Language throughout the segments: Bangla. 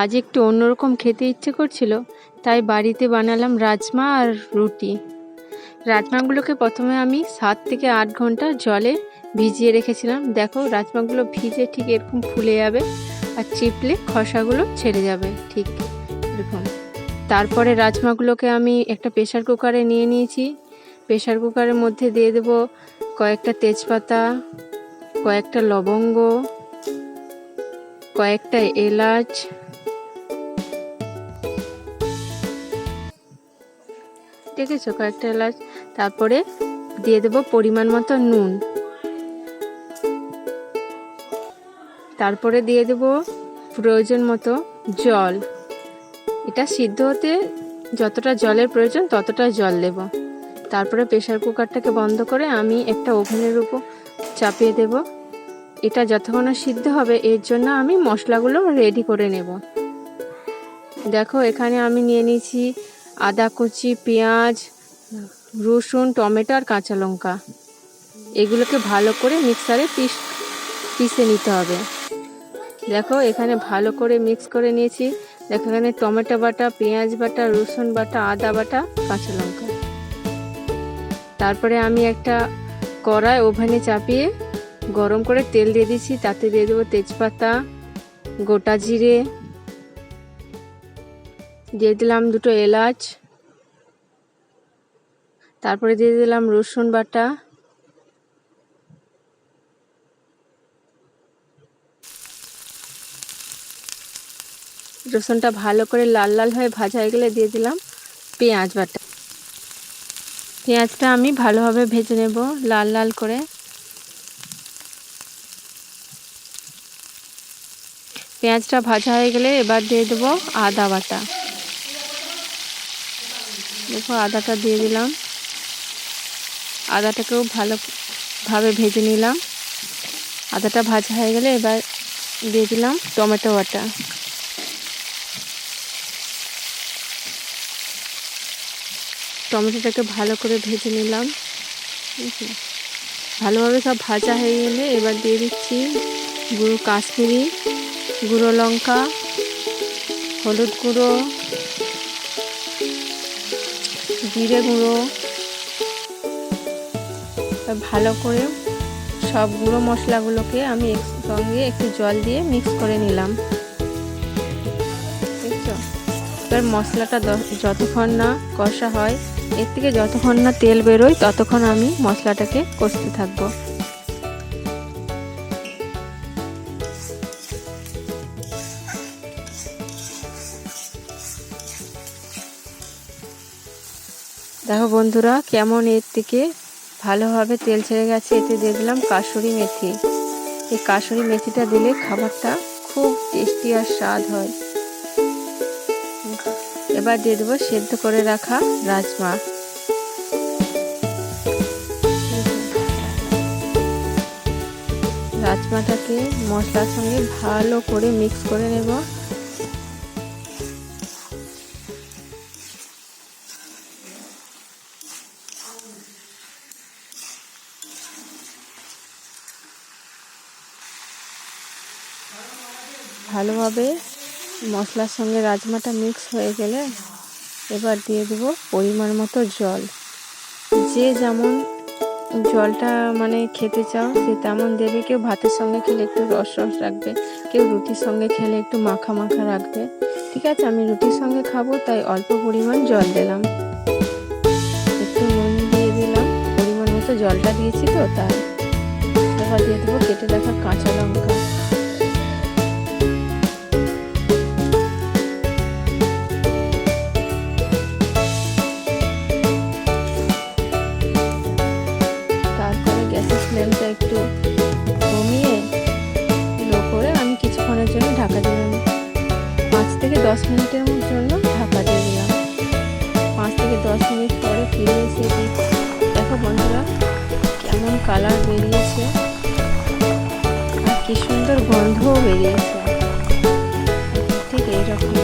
আজ একটু অন্যরকম খেতে ইচ্ছে করছিল, তাই বাড়িতে বানালাম রাজমা আর রুটি। রাজমাগুলোকে প্রথমে আমি সাত থেকে আট ঘণ্টা জলে ভিজিয়ে রেখেছিলাম। দেখো, রাজমাগুলো ভিজে ঠিক এরকম ফুলে যাবে আর চিপলে খসাগুলো ছেড়ে যাবে ঠিক এরকম। তারপরে রাজমাগুলোকে আমি একটা প্রেশার কুকারে নিয়ে নিয়েছি। প্রেশার কুকারের মধ্যে দিয়ে দেবো কয়েকটা তেজপাতা, কয়েকটা লবঙ্গ, কয়েকটা এলাচ দেখেছ কয়েকটা এলাচ? তারপরে দিয়ে দেবো পরিমাণ মতো নুন। তারপরে দিয়ে দেবো প্রয়োজন মতো জল। এটা সিদ্ধ হতে যতটা জলের প্রয়োজন ততটা জল দেব। তারপরে প্রেশার কুকারটাকে বন্ধ করে আমি একটা ওভেনের উপর চাপিয়ে দেব। এটা যতক্ষণ সিদ্ধ হবে, এর জন্য আমি মশলাগুলো রেডি করে নেব। দেখো, এখানে আমি নিয়ে নিয়েছি আদা কুচি, পেঁয়াজ, রসুন, টমেটো আর কাঁচা লঙ্কা। এগুলোকে ভালো করে মিক্সারে পিস পিষে নিতে হবে। দেখো, এখানে ভালো করে মিক্স করে নিয়েছি। দেখো, এখানে টমেটো বাটা, পেঁয়াজ বাটা, রসুন বাটা, আদা বাটা, কাঁচা লঙ্কা। তারপরে আমি একটা কড়াই ওভেনে চাপিয়ে গরম করে তেল দিয়ে দিচ্ছি। তাতে দিয়ে দেবো তেজপাতা, গোটা জিরে দিয়ে দিলাম দুটো এলাচ, তারপরে দিয়ে দিলাম রসুন বাটা, রসুনটা ভালো করে লাল লাল হয়ে ভাজা হয়ে গেলে দিয়ে দিলাম পেঁয়াজ বাটা। পেঁয়াজটা আমি ভালোভাবে ভেজে নেব লাল লাল করে। পেঁয়াজটা ভাজা হয়ে গেলে এবার দিয়ে দেবো আদা বাটা। দেখো আদাটা দিয়ে দিলাম। আদাটাকেও ভালোভাবে ভেজে নিলাম। আদাটা ভাজা হয়ে গেলে এবার দিয়ে দিলাম টমেটো বাটা টমেটোটাকে ভালো করে ভেজে নিলাম। ভালোভাবে সব ভাজা হয়ে গেলে এবার দিয়ে দিচ্ছি গুঁড়ো কাশ্মীরি, গুঁড়ো লঙ্কা, হলুদ গুঁড়ো জিরে গুঁড়ো ভালো করে সব গুঁড়ো মশলাগুলোকে আমি সঙ্গে একটু জল দিয়ে মিক্স করে নিলাম। এবার মশলাটা যতক্ষণ না কষা হয়, এর থেকে যতক্ষণ না তেল বেরোয়, ততক্ষণ আমি মশলাটাকে কষতে থাকব। দেখো বন্ধুরা, কেমন এর থেকে ভালোভাবে তেল ছেড়ে গেছে, এতে দিয়ে দিলাম কাসুরি মেথি। এই কাসুরি মেথিটা দিলে খাবারটা খুব টেস্টি আর স্বাদ হয়। এবার দিয়ে দেবো সেদ্ধ করে রাখা রাজমা। রাজমাটাকে মশলার সঙ্গে ভালো করে মিক্স করে নেব। ভালোভাবে মশলার সঙ্গে রাজমাটা মিক্স হয়ে গেলে এবার দিয়ে দেব পরিমাণ মতো জল। যে যেমন জলটা মানে খেতে চাও, সে তেমন দেবে। কেউ ভাতের সঙ্গে খেলে একটু রস রস রাখবে, কেউ রুটির সঙ্গে খেলে একটু মাখা মাখা রাখবে। ঠিক আছে, আমি রুটির সঙ্গে খাব, তাই অল্প পরিমাণ জল দিলাম। একটু নুন দিয়ে দিলাম, পরিমাণ মতো জলটা দিয়েছি তো তাই এবার দিয়ে দেবো কেটে দেখা কাঁচা লঙ্কা। থেকে দশ মিনিটের জন্য ঢাকা দিয়ে দিলাম। পাঁচ থেকে দশ মিনিট পরে ফিরে এসে দেখো বন্ধুরা, কেমন কালার বেরিয়েছে আর কি সুন্দর গন্ধও বেরিয়েছে। ঠিক এইরকম।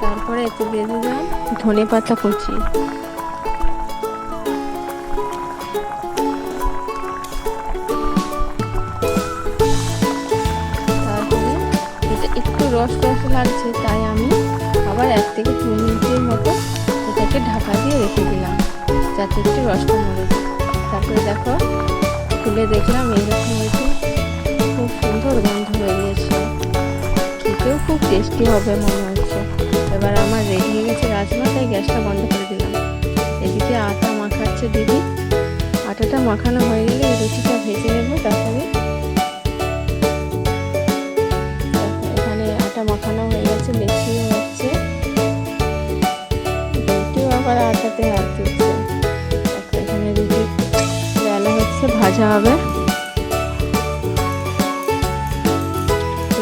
তারপরে একটু দিয়ে দিলাম ধনে পাতা কুচি। লাগছে তাই আমি আবার এক থেকে দু মিনিটের মতো এটাকে ঢাকা দিয়ে রেখে দিলাম, যাতে একটু রসটা মরে তারপরে দেখো, খুলে দেখলাম এইরকম হয়েছে, খুব সুন্দর গন্ধ বেরিয়েছে। খেতেও খুব টেস্টি হবে মনে হচ্ছে। এবার আমার রেডি হয়ে গেছে রাজমা, তাই গ্যাসটা বন্ধ করে দিলাম। এদিকে আটা মাখাচ্ছে দিদি। আটাটা মাখানো হয়ে গেলে রুটিটা ভেজে নেব, তারপরে হাত দিচ্ছে দেখো, এখানে রুটি বেলা হচ্ছে ভাজা হবে।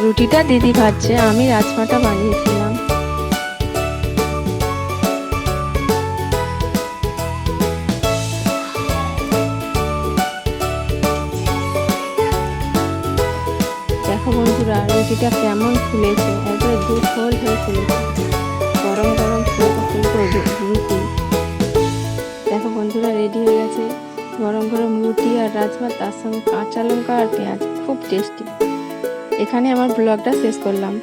রুটিটা দিদি ভাজছে আমি রাজমাটা বানিয়েছিলাম। বন্ধুরা রুটিটা কেমন ফুলেছে একবারে দু ফোল হয়ে ফুলেছে। গরম গরম ফুলকো আর তার সঙ্গে কাঁচা লঙ্কা আর পেঁয়াজ খুব টেস্টি এখানে আমার ব্লগটা শেষ করলাম।